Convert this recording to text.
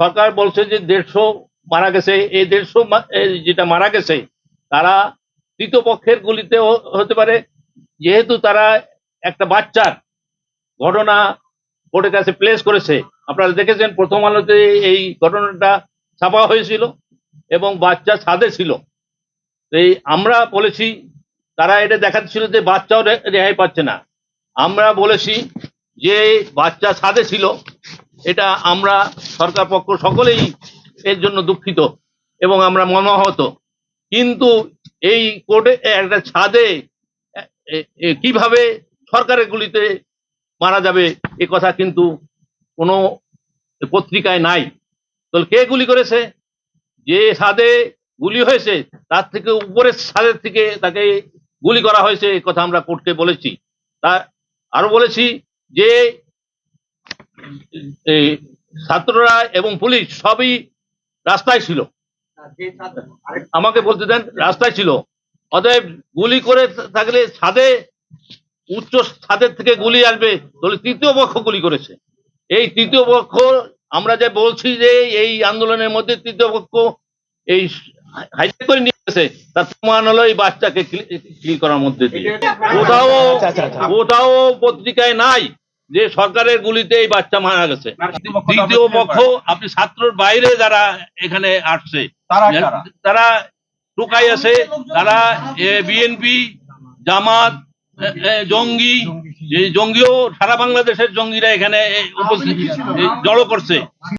সরকার বলছে যে দেড়শো মারা গেছে। এই দেড়শো যেটা মারা গেছে, তারা তৃতীয় পক্ষের গুলিতে হতে পারে। যেহেতু তারা একটা বাচ্চার ঘটনা কোর্টের কাছে প্লেস করেছে, আপনারা দেখেছেন প্রথম আলোতে এই ঘটনাটা ছাপা হয়েছিল এবং বাচ্চা ছাদে ছিল। এই আমরা বলেছি, তারা এটা দেখাচ্ছিল যে বাচ্চাও রেহাই পাচ্ছে না। আমরা বলেছি যে বাচ্চা ছাদে ছিল এটা আমরা সরকার পক্ষ সকলেই এর জন্য দুঃখিত এবং আমরা মর্মাহত কিন্তু এই কোর্টে একটা ছাদে কীভাবে সরকারের গুলিতে মারা যাবে এ কথা কিন্তু কোনো পত্রিকায় নাই। তো কে গুলি করেছে? যে ছাদে গুলি হয়েছে, তার থেকে উপরের ছাদের থেকে তাকে গুলি করা হয়েছে কথা আমরা কোর্টকে বলেছি। তা আরও বলেছি যে এই ছাত্ররা এবং পুলিশ সবই রাস্তায় ছিল। আমাকে বলতে দেন রাস্তায় ছিল। অতএব গুলি করে থাকলে ছাদে উচ্চ ছাদের থেকে গুলি আসবে তাহলে তৃতীয় পক্ষ গুলি করেছে। এই তৃতীয় পক্ষ আমরা যে বলছি যে এই আন্দোলনের মধ্যে তৃতীয় পক্ষ এই হাইজেক করে নিয়ে গেছে তার প্রমাণ হলো এই বাচ্চাকে কিল করার মধ্যে দিয়ে। কোথাও কোথাও পত্রিকায় নাই। যে সরকারের গুলিতে এই বাচ্চা মারা গেছে। দ্বিতীয় পক্ষ আপনি ছাত্রর বাইরে যারা এখানে আসছে তারা টুকাই আছে তারা বিএনপি জামাত জঙ্গি এই জঙ্গিও সারা বাংলাদেশের জঙ্গিরা এখানে উপস্থিত। জড়ো করছে।